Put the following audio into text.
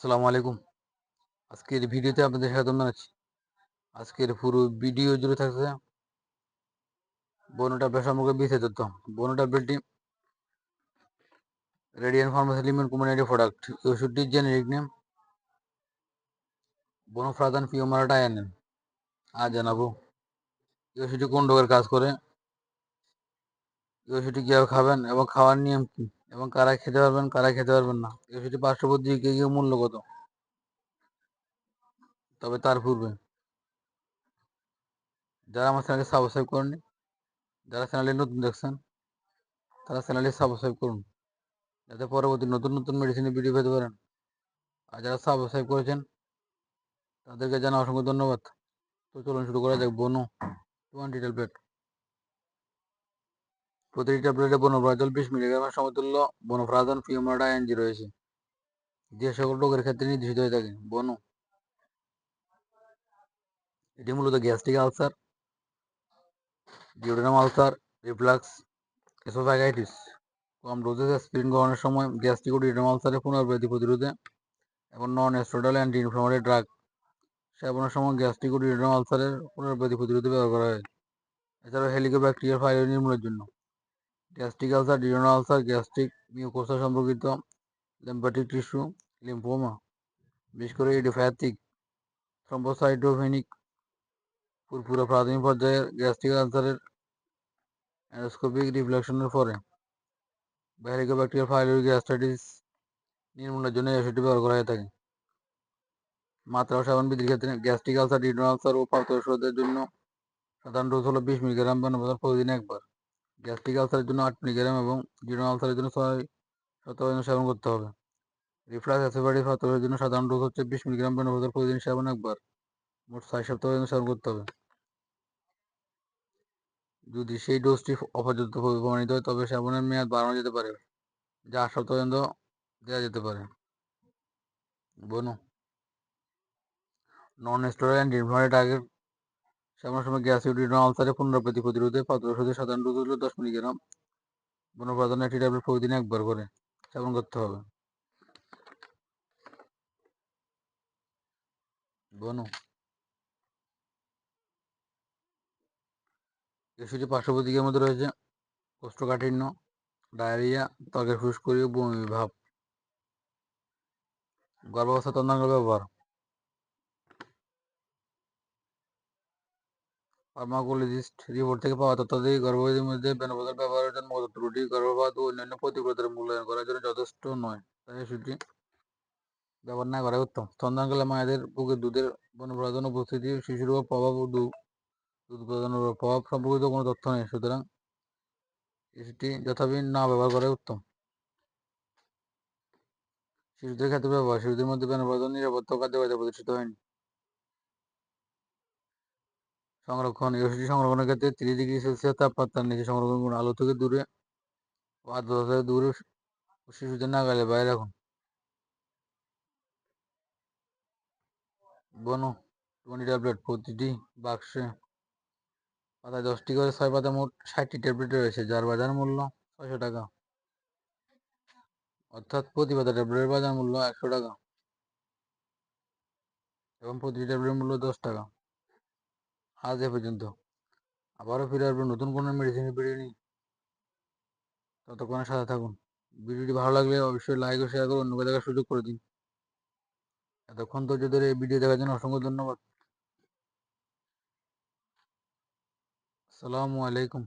আসসালামু আলাইকুম। আজকের ভিডিওতে আপনাদের স্বাগতম জানাচ্ছি। আজকের পুরো ভিডিও জুড়ে থাকছে বনো ট্যাবলেট সম্পর্কে বিস্তারিত তথ্য। বনো ট্যাবলেটটি রেডিয়ান ফার্মাসি লিমিটেড কোম্পানির প্রোডাক্ট এই ওষুধটির জেনেরিক নেম বনোফ্রাদান পিওমারাটা আয়ানেন আজ জানাব ওষুধটি কোন রোগের কাজ করে? ওষুধটি কীভাবে খাবেন এবং খাওয়ার নিয়ম কী? এবং কারা খেতে পারবেন, কারা খেতে পারবেন না। ওষুধটি পার্শ্ববর্তী কে কে মূল্য কত? তবে তার পূর্বে। যারা আমার চ্যানেলটি সাবস্ক্রাইব করেনি যারা চ্যানেলটি নতুন দেখছেন, তারা চ্যানেলটি সাবস্ক্রাইব করুন। যাতে পরবর্তী নতুন নতুন মেডিসিনের ভিডিও পেতে পারেন। আর যারা সাবস্ক্রাইব করেছেন, তাদেরকে জানা অসংখ্য ধন্যবাদ। তো চলুন শুরু করা যাক বনু টোয়েন্টি ট্যাবলেট প্রতিটি ট্যাবলেটে বনপ্রাজল বিশ মিলিগ্রামের সমতুল্য বনফ্রাজন ফিউমারডা এনজি রয়েছে। যে সকল রোগের ক্ষেত্রে নির্দেশিত হয়ে থাকে, বনু। এটি মূলত gastric ulcer duodenum ulcer, reflux oesophagitis কম ডোজেস অ্যাসপিরিন গ্রহণের সময় গ্যাস্ট্রিক ও ডিওডেনাম আলসারের পুনরাবৃত্তি প্রতিরোধে এবং non steroidal anti inflammatory drug সেবনের সময় গ্যাস্ট্রিক ও ডিওডেনাম আলসারের পুনরাবৃত্তি প্রতিরোধে ব্যবহার করা হয়। এছাড়াও হেলিকোব্যাকটেরিয়াল ফাইল নির্মূলের জন্য। Gastric ulcer duodenal ulcer, gastric mucosa সম্পর্কিত লিম্ফ্যাটিক টিস্যু লিম্ফোমা বিশেষ করে ইডিওপ্যাথিক থ্রম্বোসাইটোফেনিক পুরপুরা প্রাথমিক পর্যায়ের গ্যাস্ট্রিক আলসারের অ্যান্ডোস্কোপিক রিফ্লেকশনের পরে বা হেলিকোব্যাকটেরিয়াল ফাইলোরিক গ্যাস্ট্রাইটিস নির্মূলের জন্য ওষুধটি ব্যবহার করা হয়ে থাকে। মাত্রা সেবন বৃদ্ধির ক্ষেত্রে গ্যাস্ট্রিক আলসার ডিডোনাল আলসার ও প্রাপ্ত ওষুধের জন্য সাধারণ ডোজ হলো বিশ মিলিগ্রাম বানাবার প্রতিদিন একবার। গ্যাস্ট্রিক আলসারের জন্য আট মিলিগ্রাম এবং ডিডোনাল আলসারের জন্য ছয় শতগ্রাম সেবন করতে হবে। রিফ্লাক্স অ্যাসিডাইটিস প্রাপ্তদের জন্য সাধারণ ডোজ হচ্ছে বিশ মিলিগ্রাম বানাবার প্রতিদিন সেবন একবার। মোট ছয় সপ্তাহ পর্যন্ত সেবন করতে হবে। যদি সেই ডোজটি অপর্যাপ্ত প্রমাণিত হয়, তবে সেবনের মেয়াদ বাড়ানো যেতে পারে, যা আট সপ্তাহ পর্যন্ত দেওয়া যেতে পারে। বনু। নন স্টেরয়েড ইনফ্লামেটরি ড্রাগের সেবনের সময় গ্যাস ইউডিনাল আলসারের পুনরাবৃত্তি প্রতিরোধে পাত্র সাধারণ ডোজ হলো দশ মিলিগ্রাম। বনপ্রাধান্য একটি ট্যাবলেট প্রতিদিন একবার করে। সেবন করতে হবে। বনু। এসুটি পার্শ্বপ্রতিকের মধ্যে রয়েছে কোষ্ঠকাঠিন্য, ডায়রিয়া, ত্বকের ফুসকুড়ি বমি ভাব। গর্ভাবস্থা তন্ত্রাঙ্গ ব্যবহার। ফার্মাকোলজিস্ট রিপোর্ট থেকে পাওয়া তথ্যাদি গর্ভবতীর মধ্যে বেনবদল ব্যবহারের জন্য ত্রুটি, গর্ভপাত ও অন্যান্য প্রতিকূলতার মূল্যায়ন করার জন্য যথেষ্ট নয়। তাই এসুটি ব্যবহার না করা উত্তম। স্তন্দানকালে মায়েদের বুকের দুধের বনপ্রদান উপস্থিতি, শিশুর উপর প্রভাব ও দুধ উৎপাদনের প্রভাব সম্পর্কিত কোনো তথ্য নেই। সুতরাং এটি যথাবিহীন না ব্যবহার করাই উত্তম। শিশুদের ক্ষেত্রে ব্যবহার শিশুদের মধ্যে বেনপ্রদান নিরাপত্তা কার্যকারিতা প্রতিষ্ঠিত হয়নি। সংরক্ষণ এই সংরক্ষণের ক্ষেত্রে তিরিশ ডিগ্রি সেলসিয়াস তাপমাত্রার নিচে সংরক্ষণ করুন, আলো থেকে দূরে আর্দ্রতা থেকে দূরে শিশুদের নাগালে বাইরে রাখুন। বনু টোয়েন্টি ট্যাবলেট প্রতিটি বাক্সে পাতায় দশটি করে ছয় পাতা মোট ষাটটি ট্যাবলেট রয়েছে, যার বাজার মূল্য ছয়শো টাকা। অর্থাৎ প্রতি পাতা ট্যাবলেটের বাজার মূল্য একশো টাকা। এবং প্রতিটি ট্যাবলেটের মূল্য দশ টাকা। আজ এ পর্যন্ত। আবারও ফিরে আসব নতুন কোনো মেডিসিনের ভিডিও নিয়ে। ততক্ষণের সাথে থাকুন। ভিডিওটি ভালো লাগলে অবশ্যই লাইক ও শেয়ার করে অন্যকে দেখার সুযোগ করে দিন। এতক্ষণ তো ধরে এই ভিডিও দেখার জন্য অসংখ্য ধন্যবাদ। আসসালামু আলাইকুম।